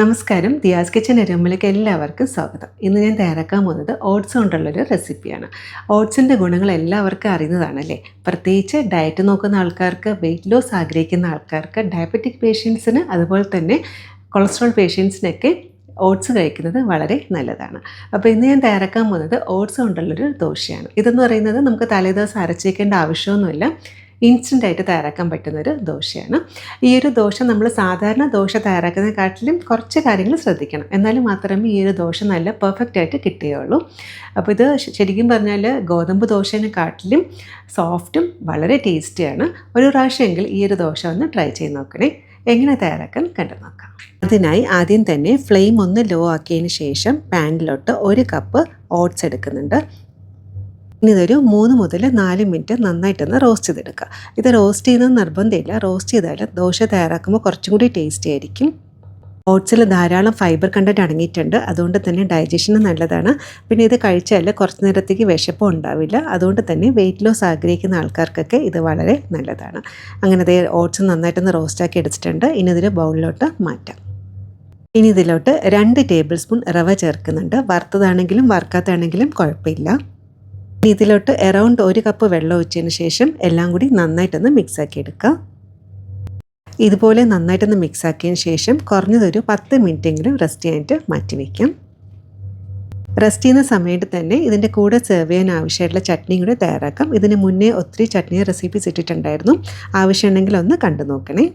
നമസ്കാരം. ദിയാസ് കിച്ചൻ എരുമ്പിലേക്ക് എല്ലാവർക്കും സ്വാഗതം. ഇന്ന് ഞാൻ തയ്യാറാക്കാൻ പോകുന്നത് ഓട്സ് കൊണ്ടുള്ളൊരു റെസിപ്പിയാണ്. ഓട്സിന്റെ ഗുണങ്ങൾ എല്ലാവർക്കും അറിയുന്നതാണല്ലേ? പ്രത്യേകിച്ച് ഡയറ്റ് നോക്കുന്ന ആൾക്കാർക്ക് വെയിറ്റ് ലോസ് ആഗ്രഹിക്കുന്ന ആൾക്കാർക്ക് ഡയബറ്റിക് പേഷ്യൻസിന് അതുപോലെ തന്നെ കൊളസ്ട്രോൾ പേഷ്യൻസിനൊക്കെ ഓട്സ് കഴിക്കുന്നത് വളരെ നല്ലതാണ്. അപ്പോൾ ഇന്ന് ഞാൻ തയ്യാറാക്കാൻ പോകുന്നത് ഓട്സ് കൊണ്ടുള്ളൊരു ദോശയാണ്. ഇതെന്ന് പറയുന്നത് നമുക്ക് തലേദിവസം അരച്ചേക്കേണ്ട ആവശ്യമൊന്നുമില്ല. ഇൻസ്റ്റന്റ് ആയിട്ട് തയ്യാറാക്കാൻ പറ്റുന്ന ഒരു ദോശയാണ്. ഈ ഒരു ദോശ നമ്മൾ സാധാരണ ദോശ തയ്യാറാക്കുന്നതിനെക്കാട്ടിലും കുറച്ച് കാര്യങ്ങൾ ശ്രദ്ധിക്കണം. എന്നാൽ മാത്രമേ ഈ ഒരു ദോശ നല്ല പെർഫെക്റ്റ് ആയിട്ട് കിട്ടുകയുള്ളൂ. അപ്പോൾ ഇത് ശരിക്കും പറഞ്ഞാൽ ഗോതമ്പ് ദോശേനെക്കാട്ടിലും സോഫ്റ്റും വളരെ ടേസ്റ്റിയാണ് ഒരു പ്രാവശ്യമെങ്കിൽ ഈ ഒരു ദോശ ഒന്ന് ട്രൈ ചെയ്ത് നോക്കണേ. എങ്ങനെ തയ്യാറാക്കാൻ കണ്ടു നോക്കാം. അതിനായി ആദ്യം തന്നെ ഫ്ലെയിം ഒന്ന് ലോ ആക്കിയതിന് ശേഷം പാനിലോട്ട് ഒരു കപ്പ് ഓട്സ് എടുക്കുന്നുണ്ട്. ഇനി ഇതൊരു മൂന്ന് മുതൽ നാല് മിനിറ്റ് നന്നായിട്ടൊന്ന് റോസ്റ്റ് ചെയ്തെടുക്കുക. ഇത് റോസ്റ്റ് ചെയ്യുന്ന നിർബന്ധമില്ല. റോസ്റ്റ് ചെയ്താൽ ദോശ തയ്യാറാക്കുമ്പോൾ കുറച്ചും കൂടി ടേസ്റ്റി ആയിരിക്കും. ഓട്സിൽ ധാരാളം ഫൈബർ കണ്ടന്റ് അടങ്ങിയിട്ടുണ്ട്. അതുകൊണ്ട് തന്നെ ഡൈജഷന് നല്ലതാണ്. പിന്നെ ഇത് കഴിച്ചാൽ കുറച്ച് നേരത്തേക്ക് വിശപ്പും ഉണ്ടാവില്ല. അതുകൊണ്ട് തന്നെ വെയിറ്റ് ലോസ് ആഗ്രഹിക്കുന്ന ആൾക്കാർക്കൊക്കെ ഇത് വളരെ നല്ലതാണ്. അങ്ങനെ ഇത് ഓട്സ് നന്നായിട്ടൊന്ന് റോസ്റ്റാക്കി എടുത്തിട്ടുണ്ട്. ഇനി ഇതിൽ ബൗളിലോട്ട് മാറ്റാം. ഇനി ഇതിലോട്ട് രണ്ട് ടേബിൾ സ്പൂൺ റവ ചേർക്കുന്നുണ്ട്. വറുത്തതാണെങ്കിലും വറുക്കാത്തതാണെങ്കിലും കുഴപ്പമില്ല. ഇനി ഇതിലോട്ട് എറൗണ്ട് ഒരു കപ്പ് വെള്ളം ഒഴിച്ചതിന് ശേഷം എല്ലാം കൂടി നന്നായിട്ടൊന്ന് മിക്സാക്കി എടുക്കുക ഇതുപോലെ നന്നായിട്ടൊന്ന് മിക്സാക്കിയതിന് ശേഷം കുറഞ്ഞതൊരു പത്ത് മിനിറ്റെങ്കിലും റെസ്റ്റ് ചെയ്യാനായിട്ട് മാറ്റി വയ്ക്കാം റെസ്റ്റ് ചെയ്യുന്ന സമയത്ത് തന്നെ ഇതിന്റെ കൂടെ സെർവ് ചെയ്യാൻ ആവശ്യമായിട്ടുള്ള ചട്നിയും കൂടെ തയ്യാറാക്കാം. ഇതിന് മുന്നേ ഒത്തിരി ചട്നി റെസിപ്പീസ് ഇട്ടിട്ടുണ്ടായിരുന്നു. ആവശ്യമുണ്ടെങ്കിൽ ഒന്ന് കണ്ടു നോക്കണേ.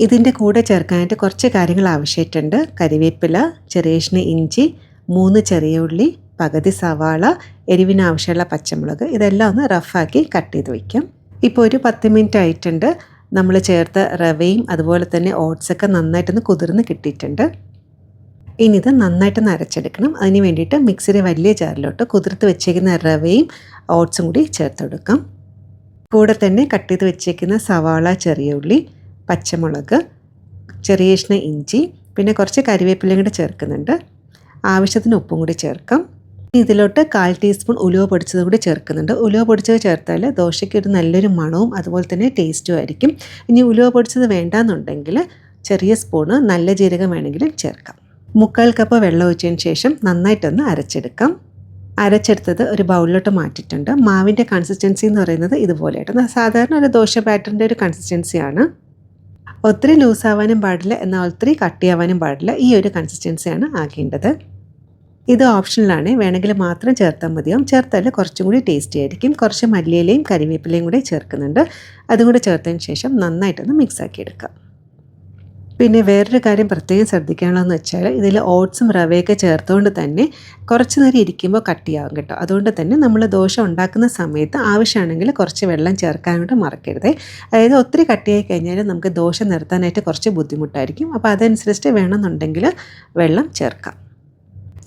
ഇതിന്റെ കൂടെ ചേർക്കാനായിട്ട് കുറച്ച് കാര്യങ്ങൾ ആവശ്യമായിട്ടുണ്ട്. കരിവേപ്പില ചെറിയഷ്ണ ഇഞ്ചി മൂന്ന് ചെറിയ ഉള്ളി പകുതി സവാള എരിവിന് ആവശ്യമുള്ള പച്ചമുളക് ഇതെല്ലാം ഒന്ന് റഫാക്കി കട്ട് ചെയ്ത് വയ്ക്കാം ഇപ്പോൾ ഒരു പത്ത് മിനിറ്റ് ആയിട്ടുണ്ട്. നമ്മൾ ചേർത്ത റവയും അതുപോലെ തന്നെ ഓട്സൊക്കെ നന്നായിട്ടൊന്ന് കുതിർന്ന് കിട്ടിയിട്ടുണ്ട്. ഇനി ഇത് നന്നായിട്ട് അരച്ചെടുക്കണം അതിന് വേണ്ടിയിട്ട് മിക്സിയുടെ വലിയ ജാറിലോട്ട് കുതിർത്ത് വെച്ചേക്കുന്ന റവയും ഓട്സും കൂടി ചേർത്ത് കൊടുക്കാം. കൂടെ തന്നെ കട്ട് ചെയ്ത് വെച്ചേക്കുന്ന സവാള ചെറിയ ഉള്ളി പച്ചമുളക് ചെറിയ ഇഞ്ചി പിന്നെ കുറച്ച് കരിവേപ്പിലയും കൂടെ ചേർക്കുന്നുണ്ട്. ആവശ്യത്തിന് ഉപ്പും കൂടി ചേർക്കാം. ഇതിലോട്ട് കാൽ ടീസ്പൂൺ ഉലുവ പൊടിച്ചതും കൂടി ചേർക്കുന്നുണ്ട്. ഉലുവ പൊടിച്ചത് ചേർത്താൽ ദോശയ്ക്ക് ഒരു നല്ലൊരു മണവും അതുപോലെ തന്നെ ടേസ്റ്റും ആയിരിക്കും. ഇനി ഉലുവ പൊടിച്ചത് വേണ്ടാന്നുണ്ടെങ്കിൽ ചെറിയ സ്പൂണ് നല്ല ജീരകം വേണമെങ്കിലും ചേർക്കാം. മുക്കാൽ കപ്പ് വെള്ളം ഒഴിച്ചതിന് ശേഷം നന്നായിട്ടൊന്ന് അരച്ചെടുക്കാം. അരച്ചെടുത്തത് ഒരു ബൗളിലോട്ട് മാറ്റിയിട്ടുണ്ട്. മാവിന്റെ കൺസിസ്റ്റൻസി എന്ന് പറയുന്നത് ഇതുപോലെയായിട്ട്. സാധാരണ ഒരു ദോശ ബാറ്ററിന്റെ ഒരു കൺസിസ്റ്റൻസിയാണ് ഒത്തിരി ലൂസാവാനും പാടില്ല എന്നാൽ ഒത്തിരി കട്ടിയാവാനും പാടില്ല. ഈ ഒരു കൺസിസ്റ്റൻസിയാണ് ആക്കേണ്ടത് ഇത് ഓപ്ഷനിലാണ്. വേണമെങ്കിൽ മാത്രം ചേർത്താൽ മതിയാവും ചേർത്താൽ കുറച്ചും കൂടി ടേസ്റ്റി ആയിരിക്കും. കുറച്ച് മല്ലിയിലയും കരിവേപ്പിലയും കൂടി ചേർക്കുന്നുണ്ട്. അതും കൂടി ചേർത്തതിന് ശേഷം നന്നായിട്ടൊന്ന് മിക്സാക്കി എടുക്കാം. പിന്നെ വേറൊരു കാര്യം പ്രത്യേകം ശ്രദ്ധിക്കാനുള്ളതെന്ന് വെച്ചാൽ ഇതിൽ ഓട്സും റവയൊക്കെ ചേർത്തുകൊണ്ട് തന്നെ കുറച്ച് നേരം ഇരിക്കുമ്പോൾ കട്ടിയാവും കേട്ടോ. അതുകൊണ്ട് തന്നെ നമ്മൾ ദോശ ഉണ്ടാക്കുന്ന സമയത്ത് ആവശ്യമാണെങ്കിൽ കുറച്ച് വെള്ളം ചേർക്കാനായിട്ട് മറക്കരുത്. അതായത് ഒത്തിരി കട്ടിയായി കഴിഞ്ഞാൽ നമുക്ക് ദോശ നിർത്താനായിട്ട് കുറച്ച് ബുദ്ധിമുട്ടായിരിക്കും. അപ്പോൾ അതനുസരിച്ച് വേണമെന്നുണ്ടെങ്കിൽ വെള്ളം ചേർക്കാം.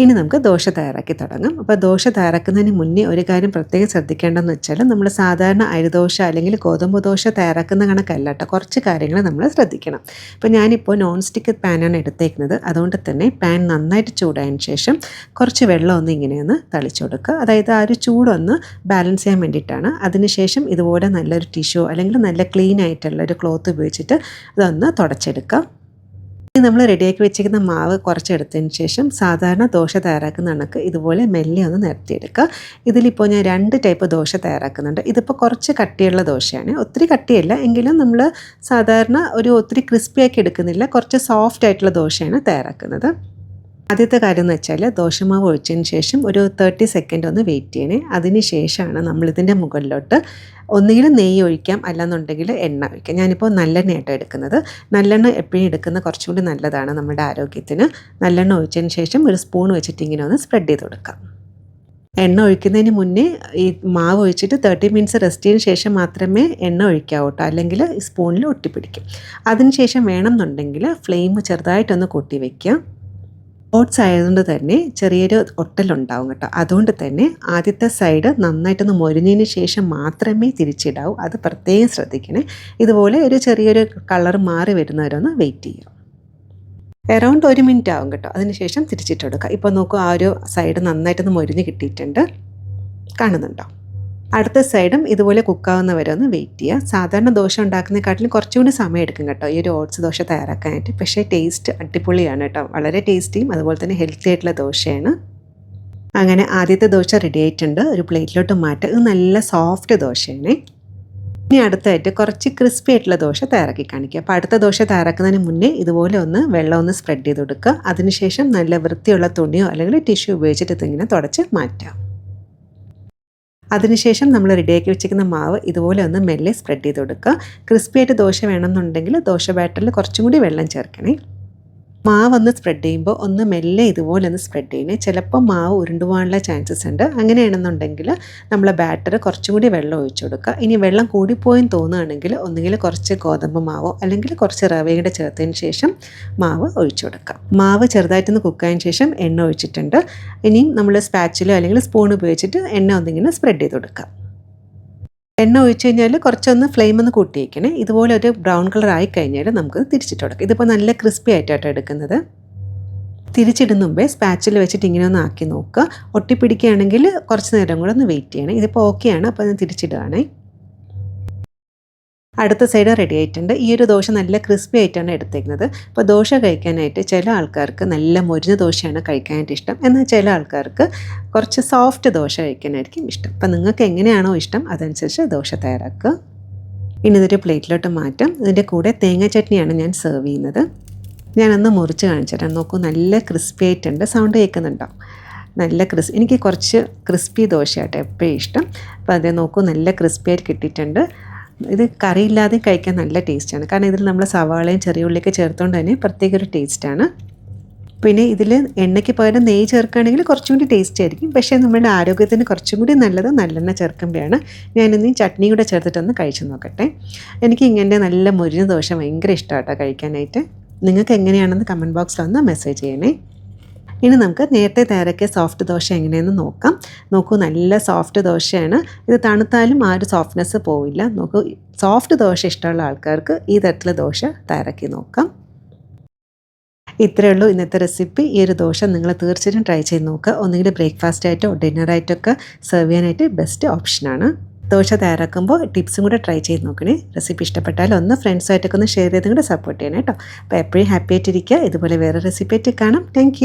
ഇനി നമുക്ക് ദോശ തയ്യാറാക്കി തുടങ്ങാം. അപ്പോൾ ദോശ തയ്യാറാക്കുന്നതിന് മുന്നേ ഒരു കാര്യം പ്രത്യേകം ശ്രദ്ധിക്കേണ്ടതെന്ന് വെച്ചാൽ നമ്മൾ സാധാരണ അരിദോശ അല്ലെങ്കിൽ ഗോതമ്പ് ദോശ തയ്യാറാക്കുന്ന കണക്കല്ല കേട്ടോ. കുറച്ച് കാര്യങ്ങൾ നമ്മൾ ശ്രദ്ധിക്കണം. അപ്പോൾ ഞാനിപ്പോൾ നോൺ സ്റ്റിക്ക് പാനാണ് എടുത്തേക്കുന്നത്. അതുകൊണ്ട് തന്നെ പാൻ നന്നായിട്ട് ചൂടായതിന് ശേഷം കുറച്ച് വെള്ളം ഒന്ന് ഇങ്ങനെയൊന്ന് തളിച്ചു കൊടുക്കുക. അതായത് ആ ഒരു ചൂടൊന്ന് ബാലൻസ് ചെയ്യാൻ വേണ്ടിയിട്ടാണ്. അതിനുശേഷം ഇതുപോലെ നല്ലൊരു ടിഷ്യൂ അല്ലെങ്കിൽ നല്ല ക്ലീൻ ആയിട്ടുള്ള ഒരു ക്ലോത്ത് ഉപയോഗിച്ചിട്ട് ഇതൊന്ന് തുടച്ചെടുക്കുക. ഇനി നമ്മൾ റെഡിയാക്കി വെച്ചിരിക്കുന്ന മാവ് കുറച്ച് എടുത്തതിന് ശേഷം സാധാരണ ദോശ തയ്യാറാക്കുന്ന കണക്ക് ഇതുപോലെ മെല്ലെ ഒന്ന് നിരത്തിയെടുക്കുക. ഇതിലിപ്പോൾ ഞാൻ രണ്ട് ടൈപ്പ് ദോശ തയ്യാറാക്കുന്നുണ്ട്. ഇതിപ്പോൾ കുറച്ച് കട്ടിയുള്ള ദോശയാണ്. ഒത്തിരി കട്ടിയല്ല എങ്കിലും നമ്മൾ സാധാരണ ഒരു ഒത്തിരി ക്രിസ്പിയാക്കി എടുക്കുന്നില്ല. കുറച്ച് സോഫ്റ്റ് ആയിട്ടുള്ള ദോശയാണ് തയ്യാറാക്കുന്നത്. ആദ്യത്തെ കാര്യം എന്ന് വെച്ചാൽ ദോശമാവ് ഒഴിച്ചതിന് ശേഷം ഒരു തേർട്ടി സെക്കൻഡ് ഒന്ന് വെയിറ്റ് ചെയ്യണേ. അതിന് ശേഷമാണ് നമ്മളിതിന്റെ മുകളിലോട്ട് ഒന്നുകിൽ നെയ്യ് ഒഴിക്കാം അല്ലാന്നുണ്ടെങ്കിൽ എണ്ണ ഒഴിക്കാം. ഞാനിപ്പോൾ നല്ലെണ്ണയായിട്ട് എടുക്കുന്നത്. നല്ലെണ്ണ എപ്പോഴും എടുക്കുന്ന കുറച്ചുകൂടി നല്ലതാണ് നമ്മുടെ ആരോഗ്യത്തിന്. നല്ലെണ്ണ ഒഴിച്ചതിന് ശേഷം ഒരു സ്പൂൺ വെച്ചിട്ട് ഇങ്ങനെ ഒന്ന് സ്പ്രെഡ് ചെയ്ത് കൊടുക്കാം. എണ്ണ ഒഴിക്കുന്നതിന് മുന്നേ ഈ മാവ് ഒഴിച്ചിട്ട് തേർട്ടി മിനിറ്റ്സ് റെസ്റ്റ് ചെയ്തതിന് ശേഷം മാത്രമേ എണ്ണ ഒഴിക്കാവൂ കേട്ടോ. അല്ലെങ്കിൽ സ്പൂണിൽ ഒട്ടിപ്പിടിക്കും. അതിനുശേഷം വേണമെന്നുണ്ടെങ്കിൽ ഫ്ലെയിം ചെറുതായിട്ടൊന്ന് കൂട്ടി വയ്ക്കുക ഓട്സ് ആയതുകൊണ്ട് തന്നെ ചെറിയൊരു ഒട്ടലുണ്ടാവും കേട്ടോ. അതുകൊണ്ട് തന്നെ ആദ്യത്തെ സൈഡ് നന്നായിട്ടൊന്ന് മൊരിഞ്ഞതിന് ശേഷം മാത്രമേ തിരിച്ചിടാവൂ. അത് പ്രത്യേകം ശ്രദ്ധിക്കണേ. ഇതുപോലെ ഒരു ചെറിയൊരു കളർ മാറി വരുന്നവരൊന്ന് വെയിറ്റ് ചെയ്യുക. എറൗണ്ട് ഒരു മിനിറ്റ് ആവും കേട്ടോ. അതിനുശേഷം തിരിച്ചിട്ട് കൊടുക്കുക ഇപ്പോൾ നോക്കൂ ആ ഒരു സൈഡ് നന്നായിട്ടൊന്ന് മൊരിഞ്ഞ് കിട്ടിയിട്ടുണ്ട്. കാണുന്നുണ്ടോ? അടുത്ത സൈഡും ഇതുപോലെ കുക്കാവുന്ന വരെ ഒന്ന് വെയിറ്റ് ചെയ്യുക. സാധാരണ ദോശ ഉണ്ടാക്കുന്നതിനെക്കാട്ടിലും കുറച്ചുകൂടി സമയം എടുക്കും കേട്ടോ. ഈ ഒരു ഓട്സ് ദോശ തയ്യാറാക്കാനായിട്ട്. പക്ഷേ ടേസ്റ്റ് അടിപൊളിയാണ് കേട്ടോ. വളരെ ടേസ്റ്റിയും അതുപോലെ തന്നെ ഹെൽത്തി ആയിട്ടുള്ള ദോശയാണ്. അങ്ങനെ ആദ്യത്തെ ദോശ റെഡി ആയിട്ടുണ്ട്. ഒരു പ്ലേറ്റിലോട്ട് മാറ്റുക ഇത് നല്ല സോഫ്റ്റ് ദോശയാണ്. ഇനി അടുത്തായിട്ട് കുറച്ച് ക്രിസ്പി ആയിട്ടുള്ള ദോശ തയ്യാറാക്കി കാണിക്കുക അപ്പോൾ അടുത്ത ദോശ തയ്യാറാക്കുന്നതിന് മുന്നേ ഇതുപോലെ ഒന്ന് വെള്ളം ഒന്ന് സ്പ്രെഡ് ചെയ്ത് കൊടുക്കുക. അതിനുശേഷം നല്ല വൃത്തിയുള്ള തുണിയോ അല്ലെങ്കിൽ ടിഷ്യൂ ഉപയോഗിച്ചിട്ട് ഇതിങ്ങനെ തുടച്ച് മാറ്റാം. അതിനുശേഷം നമ്മൾ റെഡിയാക്കി വെച്ചിരിക്കുന്ന മാവ് ഇതുപോലെ ഒന്ന് മെല്ലെ സ്പ്രെഡ് ചെയ്ത് കൊടുക്കുക. ക്രിസ്പി ആയിട്ട് ദോശ വേണമെന്നുണ്ടെങ്കിൽ ദോശ ബാറ്ററിൽ കുറച്ചും കൂടി വെള്ളം ചേർക്കണേ. മാവ് ഒന്ന് സ്പ്രെഡ് ചെയ്യുമ്പോൾ ഒന്ന് മെല്ലെ ഇതുപോലെ ഒന്ന് സ്പ്രെഡ് ചെയ്യണേ ചിലപ്പോൾ മാവ് ഉരുണ്ടുപോകാനുള്ള ചാൻസസ് ഉണ്ട്. അങ്ങനെയാണെന്നുണ്ടെങ്കിൽ നമ്മൾ ബാറ്റർ കുറച്ചും കൂടി വെള്ളം ഒഴിച്ചു കൊടുക്കുക. ഇനി വെള്ളം കൂടിപ്പോയെന്ന് തോന്നുകയാണെങ്കിൽ ഒന്നുകിൽ കുറച്ച് ഗോതമ്പ് മാവോ അല്ലെങ്കിൽ കുറച്ച് റവയുടെ ചേർത്തതിന് ശേഷം മാവ് ഒഴിച്ചു കൊടുക്കുക. മാവ് ചെറുതായിട്ടൊന്ന് കുക്കായതിന് ശേഷം എണ്ണ ഒഴിച്ചിട്ടുണ്ട്. ഇനിയും നമ്മൾ സ്പാച്ചിലോ അല്ലെങ്കിൽ സ്പൂൺ ഉപയോഗിച്ചിട്ട് എണ്ണ ഒന്നിങ്ങനെ സ്പ്രെഡ് ചെയ്ത് കൊടുക്കുക. എണ്ണ ഒഴിച്ച് കഴിഞ്ഞാൽ കുറച്ചൊന്ന് ഫ്ലെയിം ഒന്ന് കൂട്ടി വയ്ക്കണേ ഇതുപോലെ ഒരു ബ്രൗൺ കളർ ആയി കഴിഞ്ഞാൽ നമുക്ക് തിരിച്ചിട്ട് കൊടുക്കാം. ഇതിപ്പോൾ നല്ല ക്രിസ്പി ആയിട്ടാണ് എടുക്കുന്നത്. തിരിച്ചിടുന്ന മുമ്പേ സ്പാച്ചിൽ വെച്ചിട്ട് ഇങ്ങനെ ഒന്ന് ആക്കി നോക്കുക. ഒട്ടിപ്പിടിക്കുകയാണെങ്കിൽ കുറച്ച് നേരം കൂടെ ഒന്ന് വെയിറ്റ് ചെയ്യണം. ഇതിപ്പോൾ ഓക്കെയാണ് അപ്പോൾ ഞാൻ തിരിച്ചിടുകയാണേ. അടുത്ത സൈഡ് റെഡി ആയിട്ടുണ്ട്. ഈ ഒരു ദോശ നല്ല ക്രിസ്പി ആയിട്ടാണ് എടുത്തേക്കുന്നത്. അപ്പോൾ ദോശ കഴിക്കാനായിട്ട് ചില ആൾക്കാർക്ക് നല്ല മൊരിഞ്ഞ ദോശയാണ് കഴിക്കാനായിട്ട് ഇഷ്ടം. എന്നാൽ ചില ആൾക്കാർക്ക് കുറച്ച് സോഫ്റ്റ് ദോശ കഴിക്കാനായിരിക്കും ഇഷ്ടം. അപ്പോൾ നിങ്ങൾക്ക് എങ്ങനെയാണോ ഇഷ്ടം അതനുസരിച്ച് ദോശ തയ്യാറാക്കുക. ഇനി ഇതൊരു പ്ലേറ്റിലോട്ട് മാറ്റാം. ഇതിന്റെ കൂടെ തേങ്ങ ചട്നിയാണ് ഞാൻ സെർവ് ചെയ്യുന്നത്. ഞാനൊന്ന് മുറിച്ച് കാണിച്ചു തരാം. നോക്കൂ നല്ല ക്രിസ്പി ആയിട്ടുണ്ട്. സൗണ്ട് കേൾക്കുന്നുണ്ടോ? നല്ല ക്രിസ് എനിക്ക് കുറച്ച് ക്രിസ്പി ദോശയായിട്ട് എപ്പോഴും ഇഷ്ടം. അപ്പോൾ അതേ നോക്കൂ നല്ല ക്രിസ്പി ആയിട്ട് കിട്ടിയിട്ടുണ്ട്. ഇത് കറി കറിയില്ലാതെ കഴിക്കാൻ നല്ല ടേസ്റ്റാണ്. കാരണം ഇതിൽ നമ്മൾ സവാളയും ചെറിയ ഉള്ളിയൊക്കെ ചേർത്തുകൊണ്ട് തന്നെ പ്രത്യേക ഒരു ടേസ്റ്റാണ്. പിന്നെ ഇതിൽ എണ്ണയ്ക്ക് പകരം നെയ്യ് ചേർക്കുകയാണെങ്കിൽ കുറച്ചും കൂടി ടേസ്റ്റ് ആയിരിക്കും. പക്ഷേ നമ്മുടെ ആരോഗ്യത്തിന് കുറച്ചും കൂടി നല്ലത് നല്ലെണ്ണ ചേർക്കുമ്പോഴാണ്. ഞാനിന്ന് ചട്നി കൂടെ ചേർത്തിട്ടൊന്ന് കഴിച്ചു നോക്കട്ടെ. എനിക്ക് ഇങ്ങനെ നല്ല മുരിഞ്ഞ ദോശ ഭയങ്കര ഇഷ്ടമാട്ടോ കഴിക്കാനായിട്ട്. നിങ്ങൾക്ക് എങ്ങനെയാണെന്ന് കമന്റ് ബോക്സിൽ ഒന്ന് മെസ്സേജ് ചെയ്യണേ. ഇനി നമുക്ക് നേരത്തെ തയ്യാറാക്കിയ സോഫ്റ്റ് ദോശ എങ്ങനെയെന്ന് നോക്കാം. നോക്കൂ നല്ല സോഫ്റ്റ് ദോശയാണ്. ഇത് തണുത്താലും ആ ഒരു സോഫ്റ്റ്നെസ് പോവില്ല. നോക്കൂ സോഫ്റ്റ് ദോശ ഇഷ്ടമുള്ള ആൾക്കാർക്ക് ഈ തരത്തിലുള്ള ദോശ തയ്യാറാക്കി നോക്കാം. ഇത്രയേ ഉള്ളൂ ഇന്നത്തെ റെസിപ്പി ഈ ഒരു ദോശ നിങ്ങൾ തീർച്ചയായിട്ടും ട്രൈ ചെയ്ത് നോക്കുക. ഒന്നുകിൽ ബ്രേക്ക്ഫാസ്റ്റ് ആയിട്ടോ ഡിന്നറായിട്ടൊക്കെ സെർവ് ചെയ്യാനായിട്ട് ബെസ്റ്റ് ഓപ്ഷനാണ് ദോശ തയ്യാറാക്കുമ്പോൾ ടിപ്സും കൂടെ ട്രൈ ചെയ്ത് നോക്കണേ. റെസിപ്പി ഇഷ്ടപ്പെട്ടാൽ ഒന്ന് ഫ്രണ്ട്സുമായിട്ടൊക്കെ ഒന്ന് ഷെയർ ചെയ്തും കൂടെ സപ്പോർട്ട് ചെയ്യണം കേട്ടോ അപ്പോൾ എപ്പോഴും ഹാപ്പി ആയിട്ടിരിക്കുക. ഇതുപോലെ വേറെ റെസിപ്പി ആയിട്ട് കാണാം. താങ്ക്